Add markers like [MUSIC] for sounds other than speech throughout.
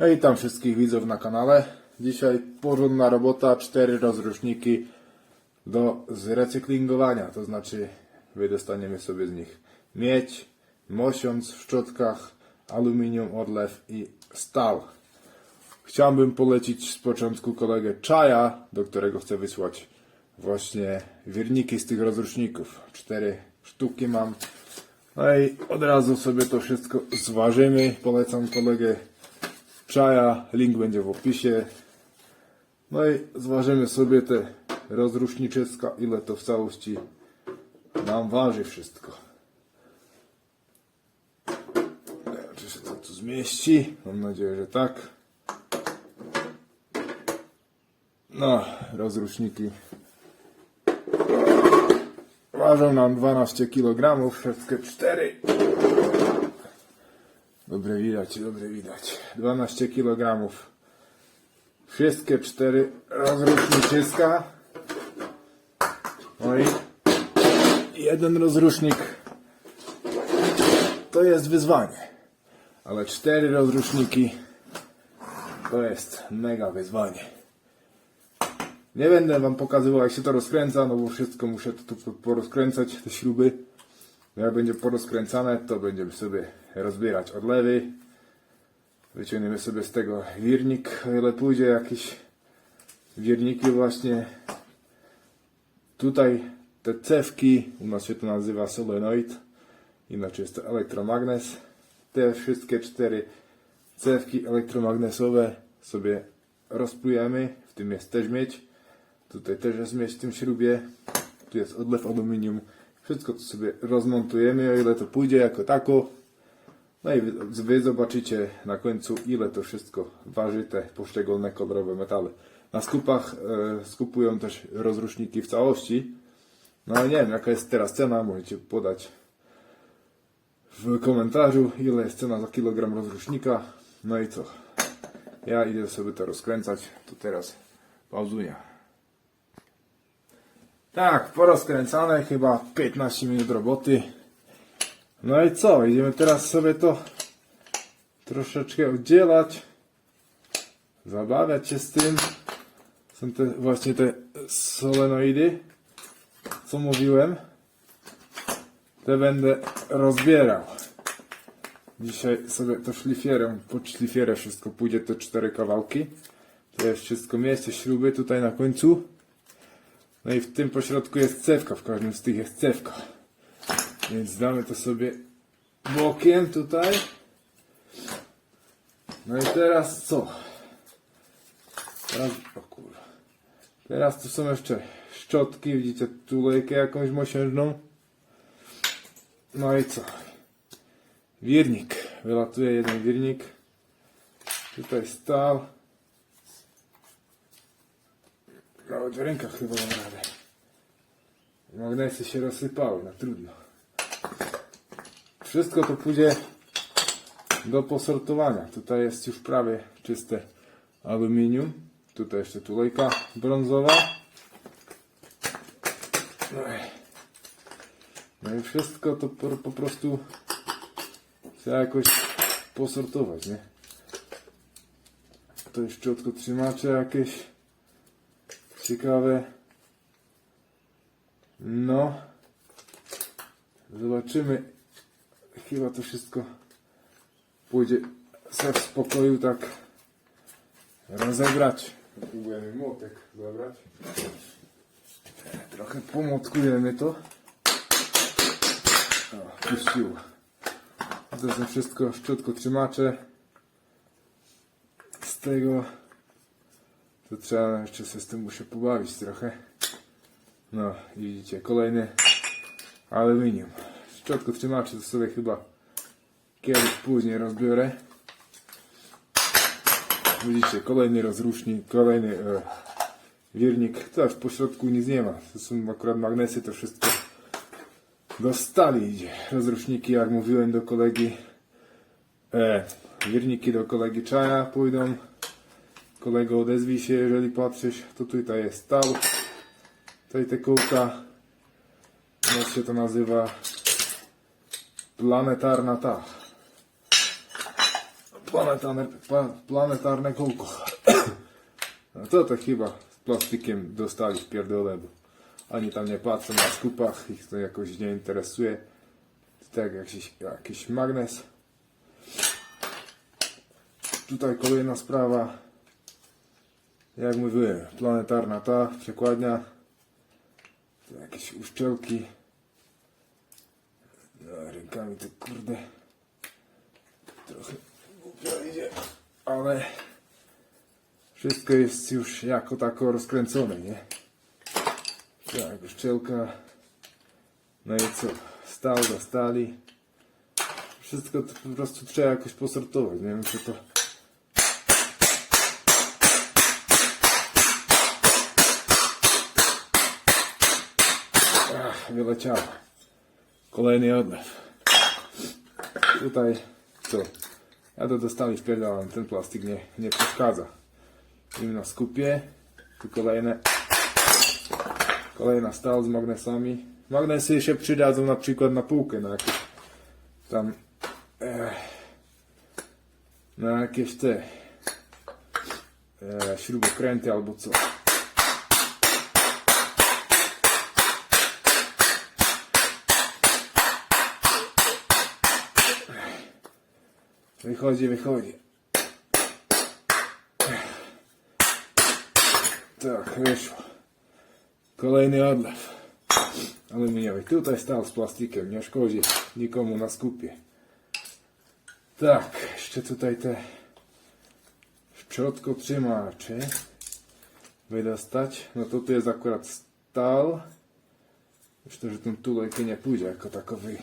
No i tam wszystkich widzów na kanale. Dzisiaj porządna robota, cztery rozruszniki do zrecyklingowania, to znaczy wydostaniemy sobie z nich miedź, mosiąc w szczotkach, aluminium, odlew i stal. Chciałbym polecić z początku kolegę Czaja, do którego chcę wysłać właśnie wirniki z tych rozruszników. Cztery sztuki mam. No i od razu sobie to wszystko zważymy. Polecam kolegę Czaja, link będzie w opisie. No i zważymy sobie te rozruszniczyska, ile to w całości nam waży wszystko. Czy się to tu zmieści? Mam nadzieję, że tak. No, rozruszniki ważą nam 12 kg, wszystkie 4. Dobre widać, dobre widać. 12 kg. Wszystkie 4 rozruszniczyska. No i jeden rozrusznik to jest wyzwanie. Ale 4 rozruszniki to jest mega wyzwanie. Nie będę wam pokazywał jak się to rozkręca, no bo wszystko muszę tu porozkręcać, te śruby. Jak będzie porozkręcane, to będziemy sobie rozbierać odlewy. Wyciągniemy sobie z tego wirnik, o ile pójdzie jakieś wirniki właśnie. Tutaj te cewki, u nas się to nazywa solenoid, inaczej jest to elektromagnes. Te wszystkie cztery cewki elektromagnesowe sobie rozplujemy, w tym jest też miedź. Tutaj też jest miedź w tym śrubie. Tu jest odlew aluminium. Wszystko to sobie rozmontujemy, o ile to pójdzie jako tako. No i wy, zobaczycie na końcu, ile to wszystko waży, te poszczególne kolorowe metale. Na skupach e, skupują też rozruszniki w całości. No ale nie wiem, jaka jest teraz cena, możecie podać w komentarzu, ile jest cena za kilogram rozrusznika. No i co? Ja idę sobie to rozkręcać, to teraz pauzuję. Tak, porozkręcane, chyba 15 minut roboty. No i co? Idziemy teraz sobie to troszeczkę oddzielać. Zabawiać się z tym. Są te właśnie te solenoidy, co mówiłem. Te będę rozbierał. Dzisiaj sobie to szlifierem, pod szlifierę wszystko pójdzie, te cztery kawałki. To jest wszystko miejsce, śruby tutaj na końcu. No i w tym pośrodku jest cewka, w każdym z tych jest cewka. Więc damy to sobie bokiem tutaj. No i teraz co? Teraz, o kurwa. Teraz tu są jeszcze szczotki, widzicie tulejkę jakąś mosiężną. No i co? Wirnik. Wylatuje jeden wirnik. Tutaj stal. Nawet w rękach chyba mam radę. Magnesy się rozsypały, no trudno. Wszystko to pójdzie do posortowania. Tutaj jest już prawie czyste aluminium. Tutaj jeszcze tulejka brązowa. No i, no wszystko to po, po prostu trzeba jakoś posortować, nie? To jest szczotkotrzymacze jakieś ciekawe. No. Zobaczymy. Chyba to wszystko pójdzie se w spokoju tak rozebrać. Próbujemy młotek zabrać. Trochę pomotkujemy to. O, puściło. To są wszystko szczotko trzymacze. Z tego to trzeba jeszcze się z tym muszę pobawić trochę. No i widzicie, kolejny aluminium. Szczotko trzymacze to sobie chyba kiedyś później rozbiorę. Widzicie, kolejny rozrusznik, kolejny e, wirnik. To w pośrodku nic nie ma. To są akurat magnesy, to wszystko do stali idzie. Rozruszniki, jak mówiłem do kolegi, e, wirniki do kolegi Czaja pójdą. Kolego odezwij się, jeżeli patrzysz, to tutaj jest stal. Tutaj te kółka, u się to nazywa planetarna ta. planetarne, pla, planetarne kółko. [COUGHS] No to to chyba z plastikiem dostali w pierdolę, bo ani tam nie patrzą na skupach, ich to jakoś nie interesuje. Tak, jakiś, jakiś magnes. Tutaj kolejna sprawa. Jak mówiłem, planetarna ta przekładnia. Jakieś uszczelki. No, rękami to kurde. Trochę głupio idzie, ale wszystko jest już jako tako rozkręcone, nie? Tak, uszczelka. No i co? Stal do stali. Wszystko to po prostu trzeba jakoś posortować. Nie wiem, czy to. Wyleciało. Kolejny odlew. Tutaj co? Ja to dostali wpierdalam, ten plastik nie, nie przeszkadza. Im na skupie. Tu kolejne. Kolejna stal z magnesami. Magnesy się przydadzą na przykład na półkę, na jakieś tam e, na jakieś te e, śrubokręty albo co. Wychodzi, wychodzi. Tak, wyszło. Kolejny odlew. Aluminiowy. Tutaj stał z plastikiem, nie szkodzi nikomu na skupie. Tak, jeszcze tutaj te szczotkotrzymacze wydostać. No to tu jest akurat stal. Myślę, że ten tulejkę nie pójdzie jako takowy.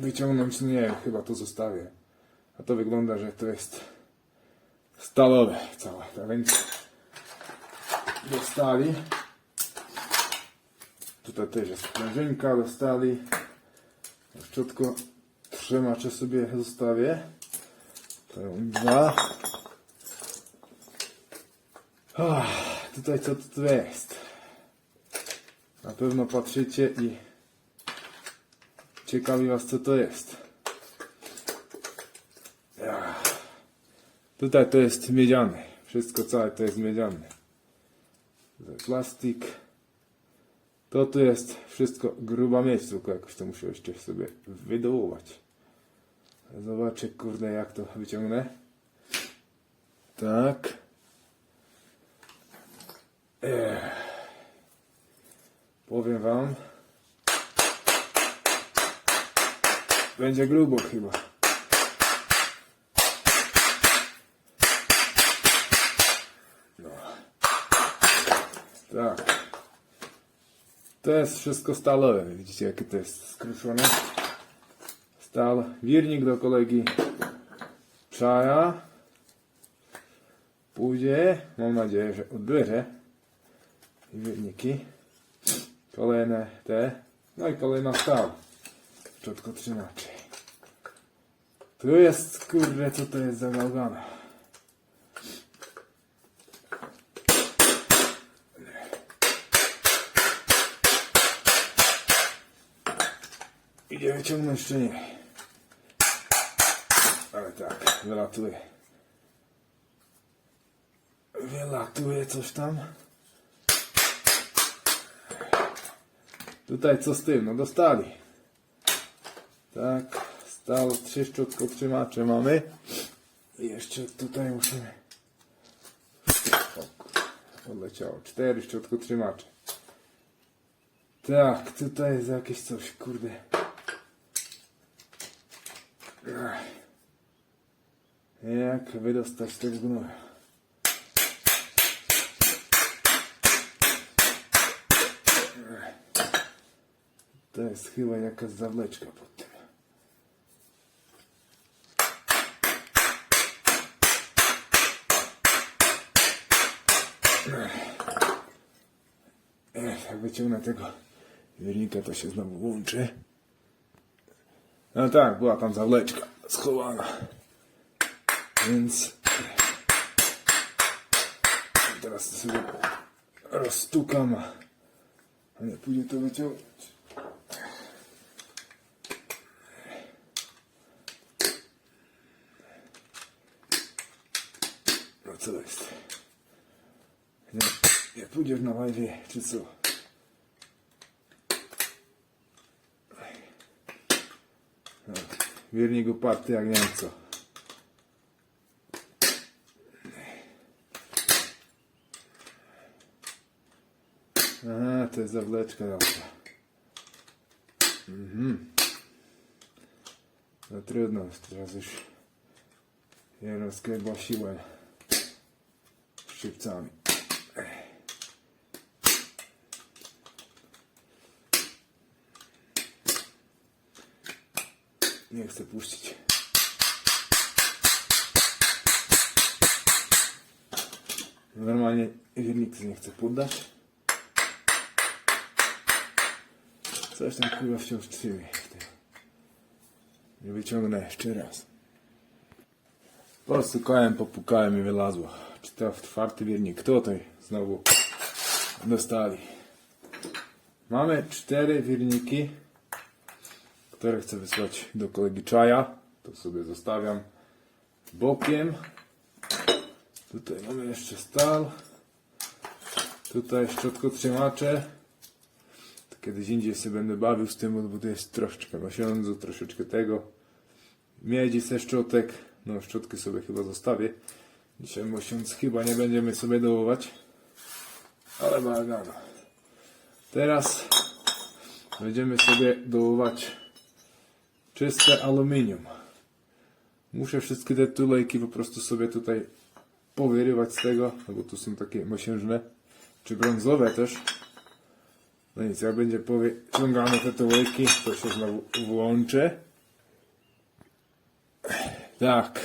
Wyciągnąć, nie chyba to zostawię. A to wygląda, że to jest stalowe całe. Tak więc dostali. Tutaj też jest sprężynka, dostali. Szczotko trzymacze sobie zostawię. To dwa. Ah, tutaj co to jest? Na pewno patrzycie i ciekawi was co to jest. Tutaj to jest miedziane. Wszystko całe to jest miedziane. Plastik. To tu jest wszystko gruba miedź, tylko jakoś to muszę jeszcze sobie wydołować. Zobaczę, kurde, jak to wyciągnę. Tak. Ech. Powiem wam. Będzie grubo chyba. No. Tak. To jest wszystko stalowe. Widzicie, jakie to jest skruszone. Stal. Wirnik do kolegi Czaja. Pójdzie. Mam nadzieję, że odbierze. Wirniki. Kolejne te. No i kolejna stal. Szczotko trzymaczy. Tu jest, kurde, co to jest za gałgana. Idzie wyciągnąć czy nie? Ale tak, wylatuje. Wylatuje coś tam. Tutaj co z tym? No dostali. Tak, stał trzy szczotkotrzymacze mamy. Jeszcze tutaj musimy... Odleciało. Cztery szczotkotrzymacze. Tak, tutaj jest jakieś coś, kurde. Jak wydostać tego gnoju? Ach. To jest chyba jakaś zawleczka pod tym. jak wyciągnę tego linkę, to się znowu włączy. No tak, była tam zawleczka schowana. Więc teraz sobie roztukam, ale pójdzie to wyciągnąć. No co jest? Nie, nie pójdziesz na live czy co? Wiernik uparty jak nie wiem co. Aha, to jest zawleczka nasza. Mhm. No trudno, teraz już je rozkrebasiłem szczypcami. Nie chcę puścić. Normalnie nikt nie chce poddać. Coś tam chyba wciąż trzymie. Nie wyciągnę jeszcze raz. Postukałem, popukałem i wylazło. Czy to czwarty wiernik? Kto tutaj znowu dostali? Mamy cztery wierniki, które chcę wysłać do kolegi Czaja. To sobie zostawiam bokiem. Tutaj mamy jeszcze stal. Tutaj szczotkotrzymacze. To kiedyś indziej sobie będę bawił z tym, bo to jest troszeczkę mosiądzu, troszeczkę tego. Miedzi ze szczotek. No szczotki sobie chyba zostawię. Dzisiaj mosiąc chyba nie będziemy sobie dołować. Ale bałagano. Teraz będziemy sobie dołować czyste aluminium. Muszę wszystkie te tulejki po prostu sobie tutaj powyrywać z tego, no bo tu są takie mosiężne, czy brązowe też. No nic, jak będzie powyciągane te tulejki, to się znowu włączę. Tak.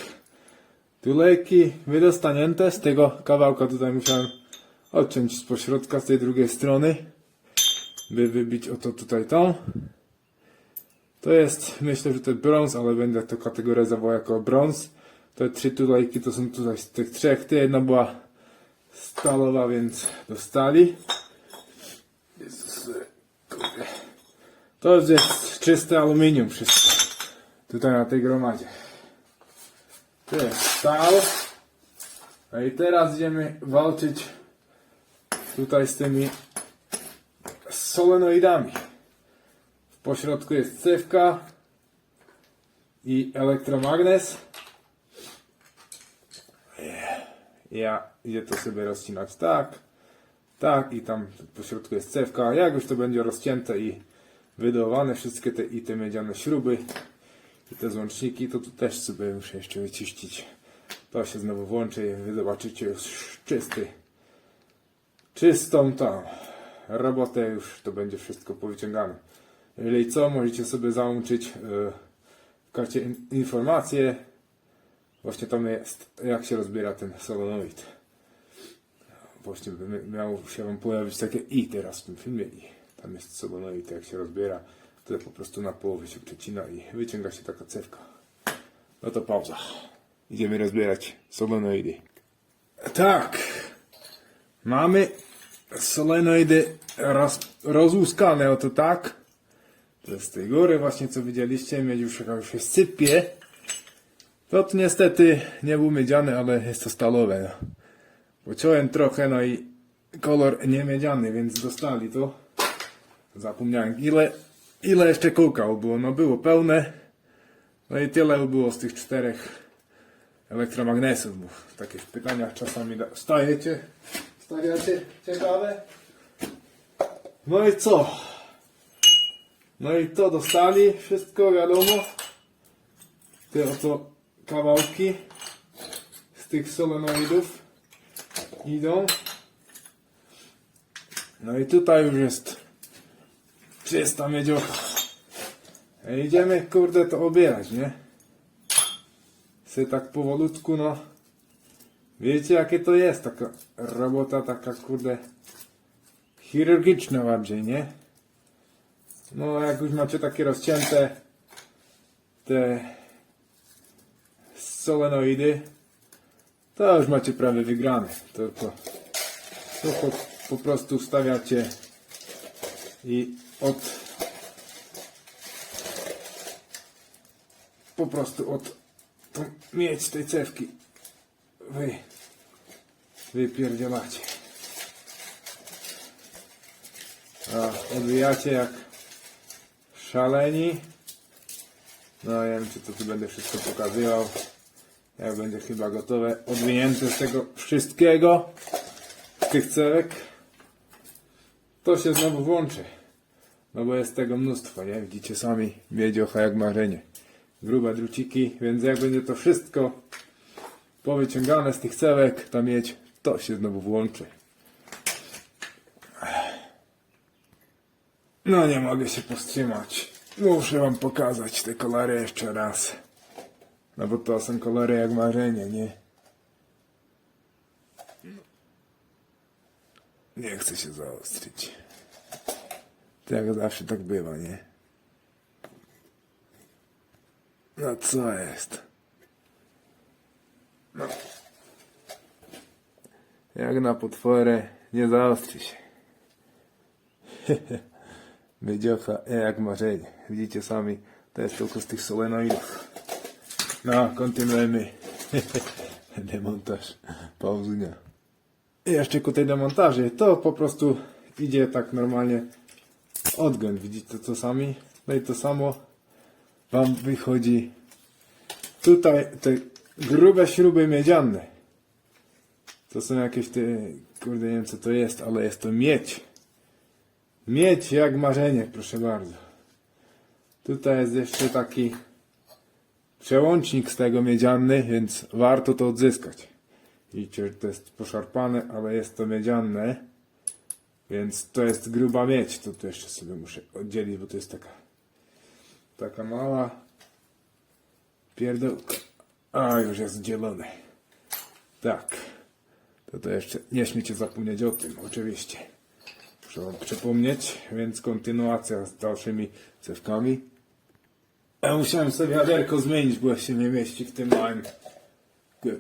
Tulejki wydostanięte z tego kawałka tutaj musiałem odciąć z pośrodka, z tej drugiej strony, by wybić oto tutaj tą. To jest, myślę, że to brąz, ale będę to kategoryzował jako brąz. Te trzy tulejki to są tutaj z tych trzech. Ta jedna była stalowa, więc dostali. To jest czyste aluminium wszystko. Tutaj na tej gromadzie. To jest stal. No i teraz idziemy walczyć tutaj z tymi solenoidami. W pośrodku jest cewka i elektromagnes. Ja idę to sobie rozcinać tak, tak i tam po środku jest cewka. Jak już to będzie rozcięte i wydołowane wszystkie te i te miedziane śruby i te złączniki, to tu też sobie muszę jeszcze wyczyścić. To się znowu włączy i wy zobaczycie już czysty, czystą tą robotę, już to będzie wszystko powyciągane. Jeżeli co, możecie sobie załączyć e, w karcie in- informacje. Właśnie tam jest, jak się rozbiera ten solenoid. Właśnie by miało się wam pojawić takie i teraz w tym filmie i tam jest solenoid, jak się rozbiera. To po prostu na połowę się przecina i wyciąga się taka cewka. No to pauza. Idziemy rozbierać solenoidy. Tak. Mamy solenoidy roz, oto tak. Z tej góry właśnie, co widzieliście, miedź już jakaś się sypie. To niestety nie był miedziany, ale jest to stalowe. Pociąłem trochę, no i kolor nie miedziany, więc dostali to. Zapomniałem, ile, ile jeszcze kółkał było. No było pełne. No i tyle było z tych czterech elektromagnesów, bo w takich pytaniach czasami stajecie. Stawiacie ciekawe. No i co? No i to dostali, wszystko wiadomo. Te oto kawałki z tych solenoidów idą. No i tutaj już jest czysta miedziocha. E, Idziemy kurde to obierać, nie? Se tak powolutku, no. Wiecie jakie to jest taka robota, taka kurde chirurgiczna bardziej, nie? No jak już macie takie rozcięte te solenoidy, to już macie prawie wygrane. To, to, to po, po prostu wstawiacie i od po prostu od tą mieć tej cewki wy wypierdzielacie. A odbijacie jak szaleni. No ja wiem czy to tu będę wszystko pokazywał. Jak będzie chyba gotowe, odwinięte z tego wszystkiego, z tych cewek, to się znowu włączy. No bo jest tego mnóstwo, nie? Widzicie sami, miedziocha jak marzenie. Grube druciki, więc jak będzie to wszystko powyciągane z tych cewek, ta miedź, to się znowu włączy. No nie mogę się powstrzymać. Muszę wam pokazać te kolory jeszcze raz. No bo to są kolory jak marzenie, nie? Nie chcę się zaostrzyć. To jak zawsze tak bywa, nie? No co jest? No. Jak na potworę nie zaostrzy się. [LAUGHS] Wydziocha jak marzenie. Widzicie sami, to jest tylko z tych solenoidów. No, kontynuujemy. [LAUGHS] Demontaż. Pauzunia. I jeszcze ku tej demontaży, to po prostu idzie tak normalnie odgęd. Widzicie to sami? No i to samo wam wychodzi tutaj te grube śruby miedziane. To są jakieś te, kurde nie wiem co to jest, ale jest to miedź. Miedź jak marzenie, proszę bardzo. Tutaj jest jeszcze taki przełącznik z tego miedziany, więc warto to odzyskać. Widzicie, to jest poszarpane, ale jest to miedziane. Więc to jest gruba miedź. To, to jeszcze sobie muszę oddzielić, bo to jest taka taka mała pierdółka. A, już jest dzielone. Tak. To to jeszcze nie śmiecie zapomnieć o tym, oczywiście. Wam przypomnieć, więc kontynuacja z dalszymi cewkami. Ja musiałem sobie wiaderko zmienić, bo się nie mieści w tym małym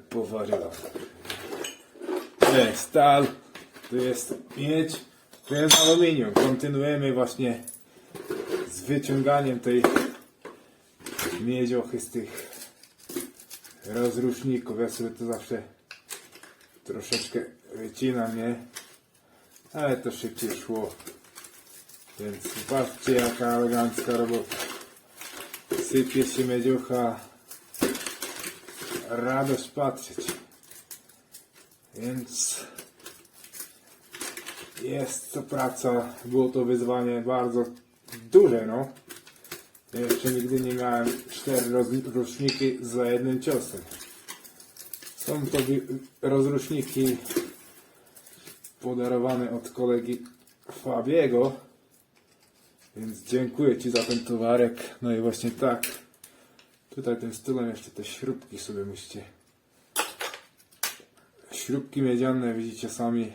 powarywa. To jest stal, to jest miedź, to jest aluminium. Kontynuujemy właśnie z wyciąganiem tej miedziochy z tych rozruszników. Ja sobie to zawsze troszeczkę wycinam, nie? Ale to szybciej szło. Więc patrzcie jaka elegancka robota. Sypie się miedziocha. Radość patrzeć. Więc jest to praca, było to wyzwanie bardzo duże, no. Jeszcze nigdy nie miałem cztery rozruszniki za jednym ciosem. Są to rozruszniki podarowane od kolegi Fabiego, więc dziękuję Ci za ten towarek. No i właśnie tak, tutaj tym stylem jeszcze te śrubki sobie musicie. Śrubki miedziane, widzicie sami,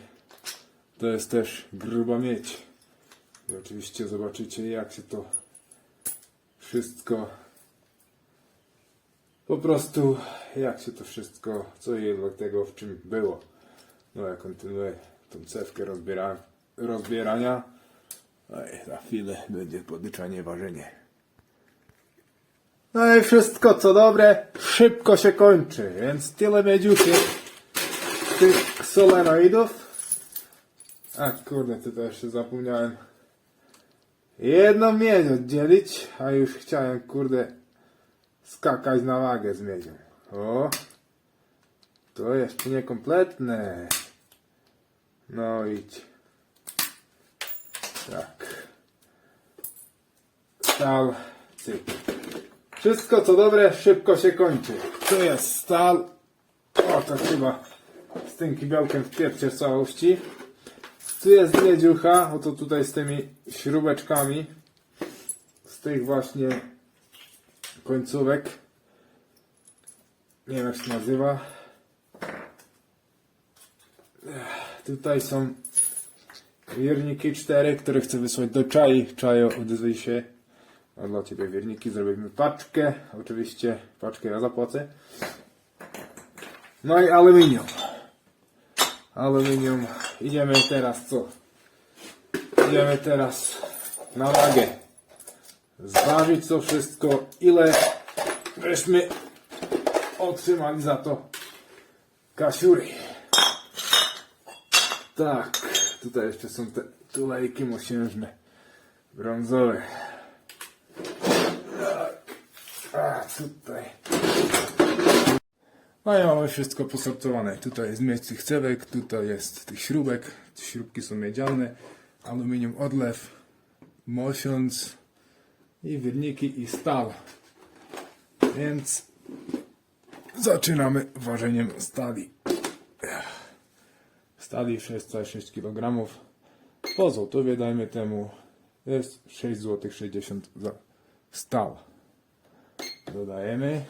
to jest też gruba miedź. I oczywiście zobaczycie jak się to wszystko po prostu jak się to wszystko, co i tego w czym było. No ja kontynuuję tą cewkę rozbiera, rozbierania. No i za chwilę będzie podliczanie ważenie. No i wszystko co dobre szybko się kończy, więc tyle miedziuchy tych solenoidów. A kurde, tutaj jeszcze zapomniałem jedną miedź oddzielić, a już chciałem kurde skakać na wagę z miedzią. O! To jeszcze niekompletne. No idź. Tak. Stal, cyk. Wszystko co dobre szybko się kończy. Tu jest stal. O, to chyba z tym kibelkiem w pierwszej całości. Tu jest miedziucha, oto tutaj z tymi śrubeczkami. Z tych właśnie końcówek. Nie wiem jak się nazywa. Ech, Tutaj są wierniki 4, które chcę wysłać do czai. Czajo, odezwij się. A dla Ciebie wierniki zrobimy paczkę. Oczywiście paczkę ja zapłacę. No i aluminium. Aluminium. Idziemy teraz co? Idziemy teraz na wagę. Zważyć to wszystko. Ile żeśmy otrzymali za to kasiury. Tak, tutaj jeszcze są te tulejki mosiężne, brązowe. Tak, a tutaj. No i mamy wszystko posortowane. Tutaj jest miejsce tych cewek, tutaj jest tych śrubek. Te śrubki są miedziane, aluminium odlew, mosiąc i wirniki i stal. Więc zaczynamy ważeniem stali. Stali 6,6 kg. Po złotówie dajmy temu jest 6 zł 60 za stal. Dodajemy.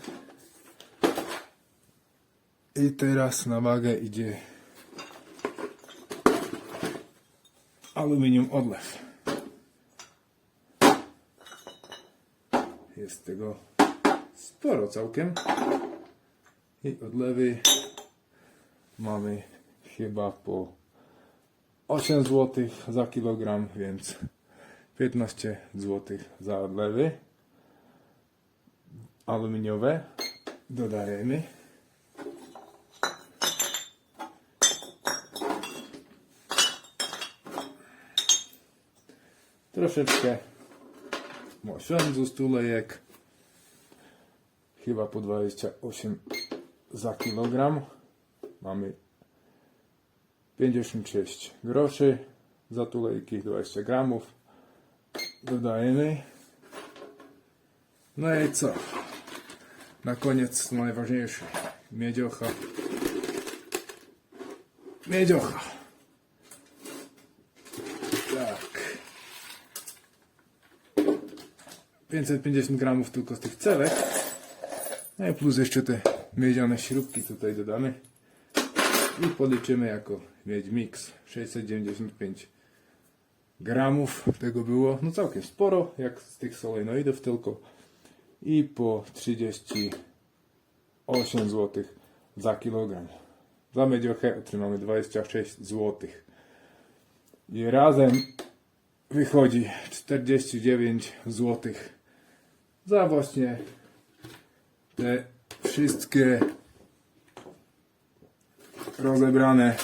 I teraz na wagę idzie aluminium odlew. Jest tego sporo całkiem. I odlewy mamy chyba po 8 zł za kilogram, więc 15 zł za odlewy aluminiowe. Dodajemy. Troszeczkę mosiądzu z tulejek. Chyba po 28 za kilogram. Mamy 56 groszy za tulejki 20 gramów. Dodajemy. No i co? Na koniec najważniejsze. Miedziocha. Miedziocha. Tak. 550 gramów tylko z tych cewek. No i plus jeszcze te miedziane śrubki tutaj dodamy. I policzymy jako miedź mix. 695 gramów tego było. No całkiem sporo, jak z tych solenoidów tylko. I po 38 zł za kilogram. Za miedziochę otrzymamy 26 zł. I razem wychodzi 49 zł za właśnie te wszystkie rozebrane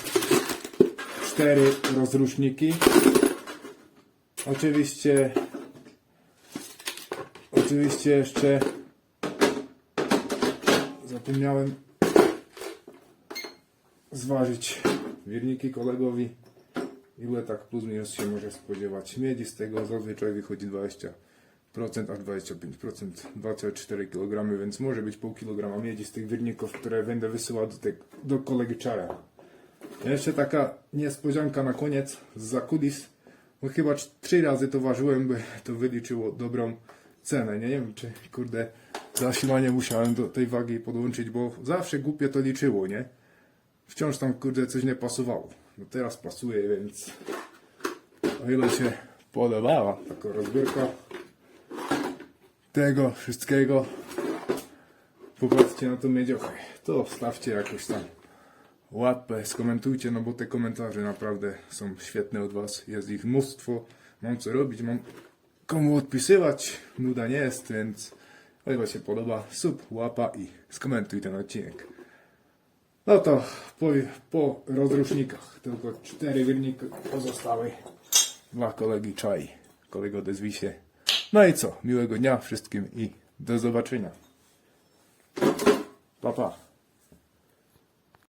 cztery rozruszniki. Oczywiście oczywiście jeszcze zapomniałem zważyć wirniki kolegowi. Ile tak plus minus się może spodziewać? Miedzi z tego zazwyczaj wychodzi 20% aż 25% 24 kg więc może być pół kilograma miedzi z tych wirników które będę wysyłał do, te, do kolegi Czara jeszcze taka niespodzianka na koniec z Zakudis bo chyba trzy razy to ważyłem by to wyliczyło dobrą cenę nie, nie wiem czy kurde zasilanie musiałem do tej wagi podłączyć bo zawsze głupie to liczyło nie wciąż tam kurde coś nie pasowało. No teraz pasuje, więc o ile się podobała taka rozbiórka tego wszystkiego, popatrzcie na to miedziochę. To wstawcie jakoś tam łapę, skomentujcie, no bo te komentarze naprawdę są świetne od Was. Jest ich mnóstwo, mam co robić, mam komu odpisywać, nuda nie jest, więc o ile się podoba, sub, łapa i skomentuj ten odcinek. No to po, po rozrusznikach tylko cztery wirniki pozostały dla kolegi Czaj. Kolego odezwij się. No i co? Miłego dnia wszystkim i do zobaczenia. Pa, pa.